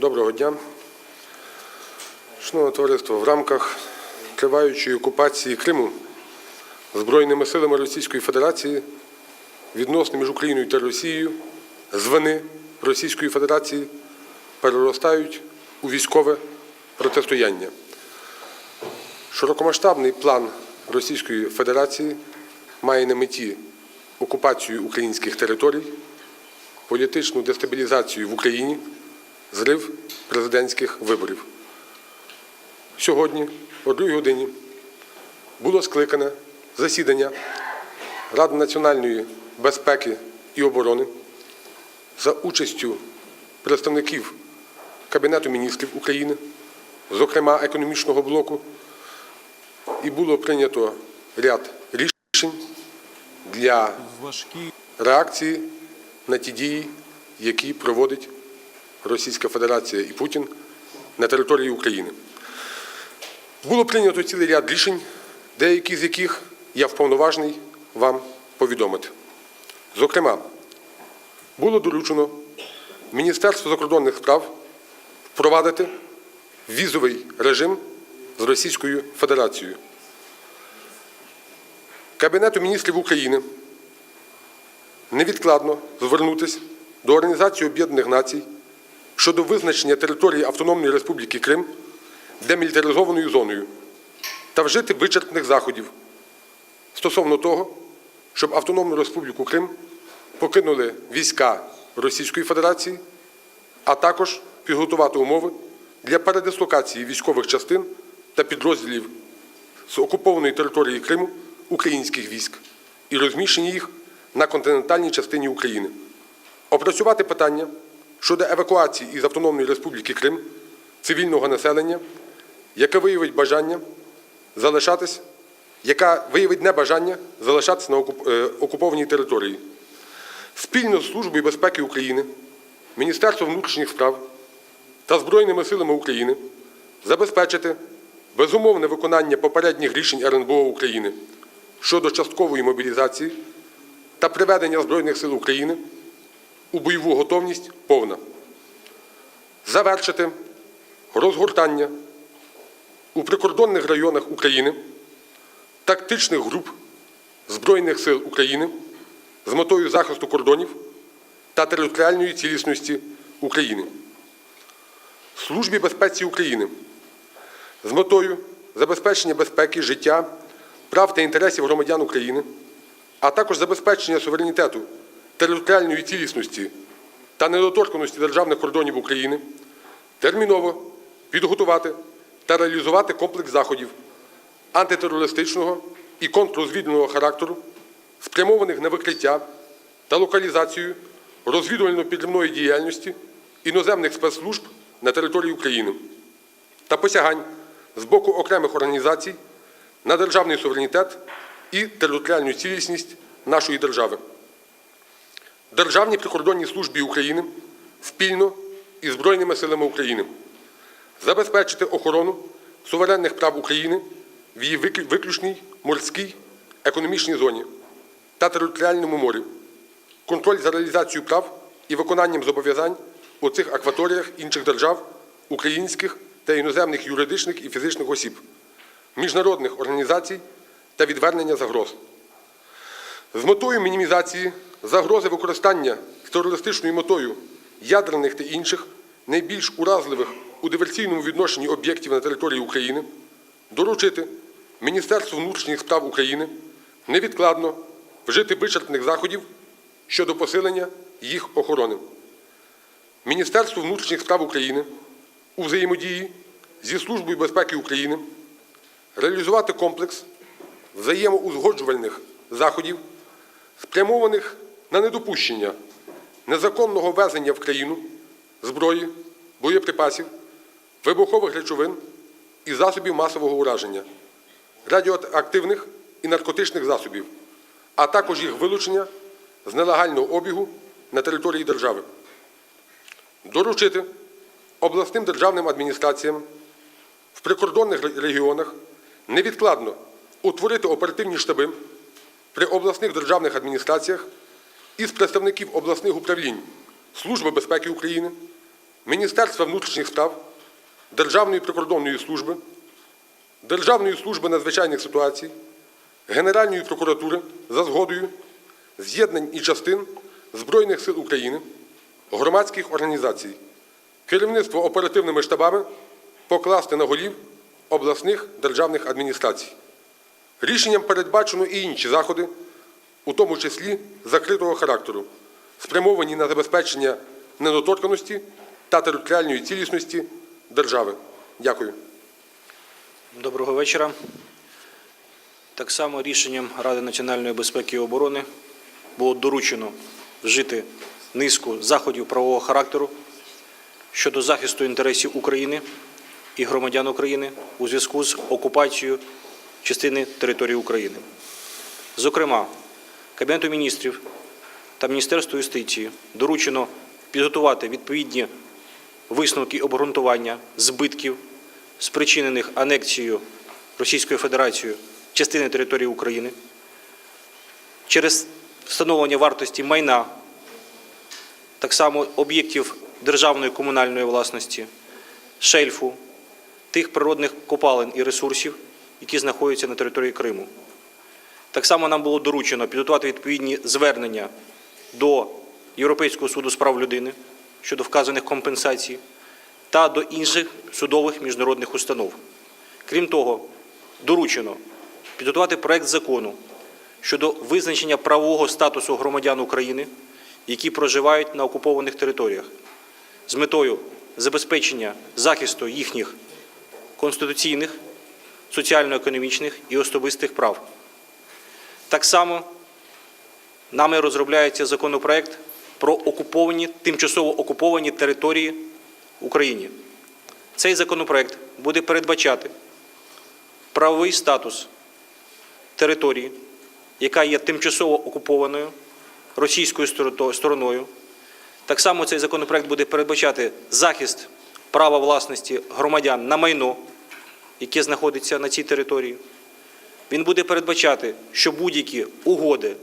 Доброго дня. Шановне товариство, в рамках триваючої окупації Криму Збройними силами Російської Федерації відносини між Україною та Росією з вини Російської Федерації переростають у військове протистояння. Широкомасштабний план Російської Федерації має на меті окупацію українських територій, політичну дестабілізацію в Україні, зрив президентських виборів. Сьогодні, о 2 годині, було скликане засідання Ради національної безпеки і оборони за участю представників Кабінету міністрів України, зокрема економічного блоку, і було прийнято ряд рішень для реакції на ті дії, які проводить Російська Федерація і Путін на території України. Було прийнято цілий ряд рішень, деякі з яких я вповноважений вам повідомити. Зокрема, було доручено Міністерству закордонних справ впровадити візовий режим з Російською Федерацією. Кабінету міністрів України невідкладно звернутися до Організації Об'єднаних Націй щодо визначення території Автономної Республіки Крим демілітаризованою зоною та вжити вичерпних заходів стосовно того, щоб Автономну Республіку Крим покинули війська Російської Федерації, а також підготувати умови для передислокації військових частин та підрозділів з окупованої території Криму українських військ і розміщення їх на континентальній частині України, опрацювати питання щодо евакуації із Автономної Республіки Крим цивільного населення, яке виявить бажання залишатись, яка виявить небажання залишатися на е, окупованій території. Спільно з Службою безпеки України, Міністерством внутрішніх справ та Збройними силами України забезпечити безумовне виконання попередніх рішень РНБО України щодо часткової мобілізації та приведення Збройних сил України у бойову готовність повна. Завершити розгортання у прикордонних районах України тактичних груп Збройних сил України з метою захисту кордонів та територіальної цілісності України. Службі безпеці України з метою забезпечення безпеки, життя, прав та інтересів громадян України, а також забезпечення суверенітету, територіальної цілісності та недоторканості державних кордонів України, терміново підготувати та реалізувати комплекс заходів антитерористичного і контррозвідувального характеру, спрямованих на викриття та локалізацію розвідувально-підривної діяльності іноземних спецслужб на території України та посягань з боку окремих організацій на державний суверенітет і територіальну цілісність нашої держави. Державній прикордонній службі України спільно із Збройними силами України забезпечити охорону суверенних прав України в її виклю- виключній морській економічній зоні та територіальному морі, контроль за реалізацією прав і виконанням зобов'язань у цих акваторіях інших держав, українських та іноземних юридичних і фізичних осіб, міжнародних організацій та відвернення загроз. З метою мінімізації загрози використання з терористичною метою ядерних та інших найбільш уразливих у диверсійному відношенні об'єктів на території України доручити Міністерству внутрішніх справ України невідкладно вжити вичерпних заходів щодо посилення їх охорони. Міністерству внутрішніх справ України у взаємодії зі Службою безпеки України реалізувати комплекс взаємоузгоджувальних заходів, спрямованих на недопущення незаконного ввезення в країну зброї, боєприпасів, вибухових речовин і засобів масового ураження, радіоактивних і наркотичних засобів, а також їх вилучення з нелегального обігу на території держави. Доручити обласним державним адміністраціям в прикордонних регіонах невідкладно утворити оперативні штаби при обласних державних адміністраціях із представників обласних управлінь Служби безпеки України, Міністерства внутрішніх справ, Державної прикордонної служби, Державної служби надзвичайних ситуацій, Генеральної прокуратури за згодою, з'єднань і частин Збройних сил України, громадських організацій, керівництво оперативними штабами покласти на голів обласних державних адміністрацій. Рішенням передбачено і інші заходи, у тому числі закритого характеру, спрямовані на забезпечення недоторканості та територіальної цілісності держави. Дякую. Доброго вечора. Так само рішенням Ради національної безпеки і оборони було доручено вжити низку заходів правового характеру щодо захисту інтересів України і громадян України у зв'язку з окупацією частини території України. Зокрема, Кабінету міністрів та Міністерству юстиції доручено підготувати відповідні висновки обґрунтування збитків, спричинених анексією Російською Федерацією частини території України через встановлення вартості майна, так само об'єктів державної комунальної власності, шельфу, тих природних копалин і ресурсів, які знаходяться на території Криму. Так само нам було доручено підготувати відповідні звернення до Європейського суду з прав людини щодо вказаних компенсацій та до інших судових міжнародних установ. Крім того, доручено підготувати проект закону щодо визначення правового статусу громадян України, які проживають на окупованих територіях, з метою забезпечення захисту їхніх конституційних, соціально-економічних і особистих прав. Так само нами розробляється законопроект про окуповані, тимчасово окуповані території в Україні. Цей законопроект буде передбачати правовий статус території, яка є тимчасово окупованою російською стороною. Так само цей законопроект буде передбачати захист права власності громадян на майно, яке знаходиться на цій території. Він буде передбачати, що будь-які угоди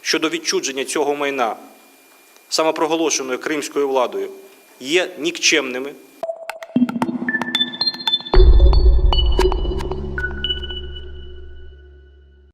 щодо відчудження цього майна самопроголошеною кримською владою є нікчемними